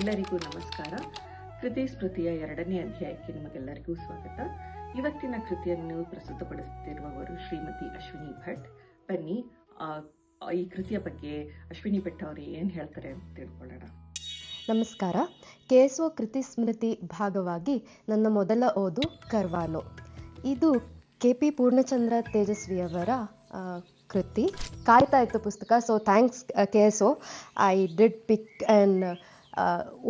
ಎಲ್ಲರಿಗೂ ನಮಸ್ಕಾರ. ಕೃತಿ ಸ್ಮೃತಿಯ ಎರಡನೇ ಅಧ್ಯಾಯಕ್ಕೆ ನಿಮಗೆಲ್ಲರಿಗೂ ಸ್ವಾಗತ. ಇವತ್ತಿನ ಕೃತಿಯನ್ನು ಪ್ರಸ್ತುತಪಡಿಸುತ್ತಿರುವವರು ಶ್ರೀಮತಿ ಅಶ್ವಿನಿ ಭಟ್. ಬನ್ನಿ ಈ ಕೃತಿಯ ಬಗ್ಗೆ ಅಶ್ವಿನಿ ಭಟ್ ಅವರು ಏನು ಹೇಳ್ತಾರೆ ಅಂತ ತಿಳ್ಕೊಳ್ಳೋಣ. ನಮಸ್ಕಾರ. ಕೆ ಎಸ್ ಒ ಕೃತಿ ಸ್ಮೃತಿ ಭಾಗವಾಗಿ ನನ್ನ ಮೊದಲ ಓದು ಕರ್ವಾಲೋ. ಇದು ಕೆ ಪಿ ಪೂರ್ಣಚಂದ್ರ ತೇಜಸ್ವಿಯವರ ಕೃತಿ. ಕಾಯ್ತಾ ಇತ್ತು ಪುಸ್ತಕ so thanks K S I did pick and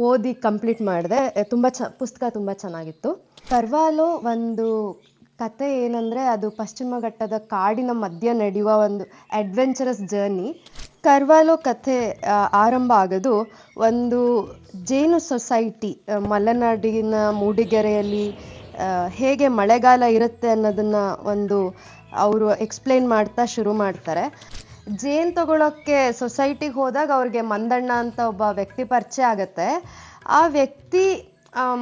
ಓದಿ ಕಂಪ್ಲೀಟ್ ಮಾಡಿದೆ. ತುಂಬ ಚ, ಪುಸ್ತಕ ತುಂಬ ಚೆನ್ನಾಗಿತ್ತು. ಕರ್ವಾಲೋ ಒಂದು ಕತೆ ಏನಂದರೆ, ಅದು ಪಶ್ಚಿಮ ಘಟ್ಟದ ಕಾಡಿನ ಮಧ್ಯ ನಡೆಯುವ ಒಂದು ಅಡ್ವೆಂಚರಸ್ ಜರ್ನಿ ಕರ್ವಾಲೋ ಕಥೆ ಆರಂಭ ಆಗೋದು ಒಂದು ಜೇನು ಸೊಸೈಟಿ ಮಲೆನಾಡಿನ ಮೂಡಿಗೆರೆಯಲ್ಲಿ ಹೇಗೆ ಮಳೆಗಾಲ ಇರುತ್ತೆ ಅನ್ನೋದನ್ನು ಒಂದು ಅವರು ಎಕ್ಸ್ಪ್ಲೇನ್ ಮಾಡ್ತಾ ಶುರು ಮಾಡ್ತಾರೆ. ಜೇನ್ ತಗೊಳ್ಳೋಕ್ಕೆ ಸೊಸೈಟಿಗೆ ಹೋದಾಗ ಅವ್ರಿಗೆ ಮಂದಣ್ಣ ಅಂತ ಒಬ್ಬ ವ್ಯಕ್ತಿ ಪರಿಚಯ ಆಗುತ್ತೆ. ಆ ವ್ಯಕ್ತಿ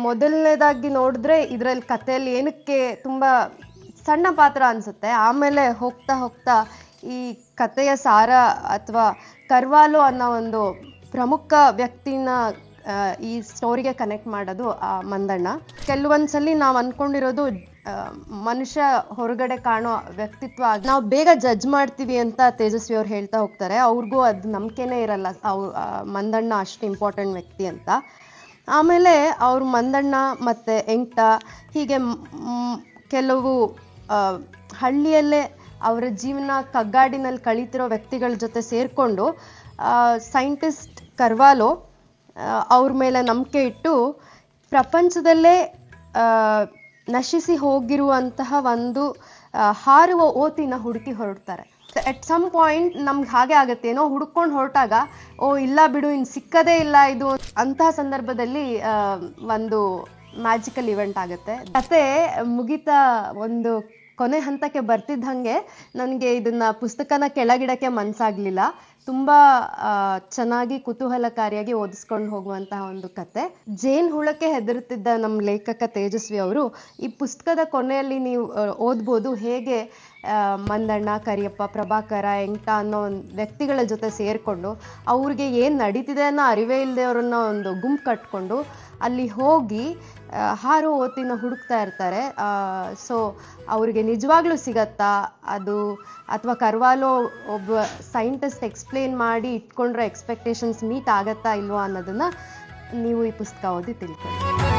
ಮೊದಲನೇದಾಗಿ ನೋಡಿದ್ರೆ ಇದರಲ್ಲಿ ಕಥೆಯಲ್ಲಿ ಏನಕ್ಕೆ ತುಂಬ ಸಣ್ಣ ಪಾತ್ರ ಅನ್ಸುತ್ತೆ. ಆಮೇಲೆ ಹೋಗ್ತಾ ಹೋಗ್ತಾ ಈ ಕಥೆಯ ಸಾರ ಅಥವಾ ಕರ್ವಾಲು ಅನ್ನೋ ಒಂದು ಪ್ರಮುಖ ವ್ಯಕ್ತಿನ ಈ ಸ್ಟೋರಿಗೆ ಕನೆಕ್ಟ್ ಮಾಡೋದು ಆ ಮಂದಣ್ಣ. ಕೆಲವೊಂದ್ಸಲಿ ನಾವು ಅನ್ಕೊಂಡಿರೋದು ಮನುಷ್ಯ ಹೊರಗಡೆ ಕಾಣೋ ವ್ಯಕ್ತಿತ್ವ ನಾವು ಬೇಗ ಜಡ್ಜ್ ಮಾಡ್ತೀವಿ ಅಂತ ತೇಜಸ್ವಿ ಅವ್ರು ಹೇಳ್ತಾ ಹೋಗ್ತಾರೆ. ಅವ್ರಿಗೂ ಅದು ನಂಬಿಕೆನೇ ಇರಲ್ಲ. ಅವ್ರು ಮಂದಣ್ಣ ಅಷ್ಟು ಇಂಪಾರ್ಟೆಂಟ್ ವ್ಯಕ್ತಿ ಅಂತ. ಆಮೇಲೆ ಅವ್ರ ಮಂದಣ್ಣ ಮತ್ತು ಎಂಕ್ಟ ಹೀಗೆ ಕೆಲವು ಹಳ್ಳಿಯಲ್ಲೇ ಅವರ ಜೀವನ ಕಗ್ಗಾಡಿನಲ್ಲಿ ಕಳೀತಿರೋ ವ್ಯಕ್ತಿಗಳ ಜೊತೆ ಸೇರಿಕೊಂಡು ಸೈಂಟಿಸ್ಟ್ ಕರ್ವಾಲೋ ಅವ್ರ ಮೇಲೆ ನಂಬಿಕೆ ಇಟ್ಟು ಪ್ರಪಂಚದಲ್ಲೇ ನಶಿಸಿ ಹೋಗಿರುವಂತಹ ಒಂದು ಹಾರುವ ಓತಿನ ಹುಡುಕಿ ಹೊರಡ್ತಾರೆ. ಎಟ್ ಸಮ್ ಪಾಯಿಂಟ್ ನಮ್ಗೆ ಹಾಗೆ ಆಗತ್ತೇನೋ ಹುಡ್ಕೊಂಡು ಹೊರಟಾಗ, ಓ, ಇಲ್ಲ ಬಿಡು ಇನ್ನು ಸಿಕ್ಕದೇ ಇಲ್ಲ ಇದು ಅಂತಹ ಸಂದರ್ಭದಲ್ಲಿ ಒಂದು ಮ್ಯಾಜಿಕಲ್ ಇವೆಂಟ್ ಆಗುತ್ತೆ. ಕತೆ ಮುಗಿತ ಒಂದು ಕೊನೆ ಹಂತಕ್ಕೆ ಬರ್ತಿದ್ದಂಗೆ, ನನಗೆ ಇದನ್ನ ಪುಸ್ತಕನ ಕೆಳಗಿಡಕ್ಕೆ ಮನ್ಸಾಗ್ಲಿಲ್ಲ. ತುಂಬಾ ಚೆನ್ನಾಗಿ ಕುತೂಹಲಕಾರಿಯಾಗಿ ಓದಿಸ್ಕೊಂಡು ಹೋಗುವಂತಹ ಒಂದು ಕತೆ. ಜೇನ್ ಹುಳಕ್ಕೆ ಹೆದರುತ್ತಿದ್ದ ನಮ್ಮ ಲೇಖಕ ತೇಜಸ್ವಿ ಅವರು, ಈ ಪುಸ್ತಕದ ಕೊನೆಯಲ್ಲಿ ನೀವು ಓದ್ಬೋದು ಹೇಗೆ ಮಂದಣ್ಣ ಕರಿಯಪ್ಪ, ಪ್ರಭಾಕರ ಎಂಟ ಅನ್ನೋ ಒಂದು ವ್ಯಕ್ತಿಗಳ ಜೊತೆ ಸೇರಿಕೊಂಡು ಅವ್ರಿಗೆ ಏನು ನಡೀತಿದೆ ಅನ್ನೋ ಅರಿವೇ ಇಲ್ಲದೆ ಅವರನ್ನ ಒಂದು ಗುಂಪು ಕಟ್ಕೊಂಡು ಅಲ್ಲಿ ಹೋಗಿ ಹಾರೋ ಹೊತ್ತಿನ ಹುಡುಕ್ತಾ ಇರ್ತಾರೆ. ಸೊ ಅವರಿಗೆ ನಿಜವಾಗ್ಲೂ ಸಿಗತ್ತಾ? ಅದು ಅಥವಾ ಕರ್ವಾಲೋ ಒಬ್ಬ ಸೈಂಟಿಸ್ಟ್ ಎಕ್ಸ್ಪ್ಲೇನ್ ಮಾಡಿ ಇಟ್ಕೊಂಡ್ರೆ ಎಕ್ಸ್ಪೆಕ್ಟೇಷನ್ಸ್ ಮೀಟ್ ಆಗತ್ತಾ ಇಲ್ವಾ ಅನ್ನೋದನ್ನು ನೀವು ಈ ಪುಸ್ತಕ ಓದಿ ತಿಳ್ಕೊಳ್ಳಿ.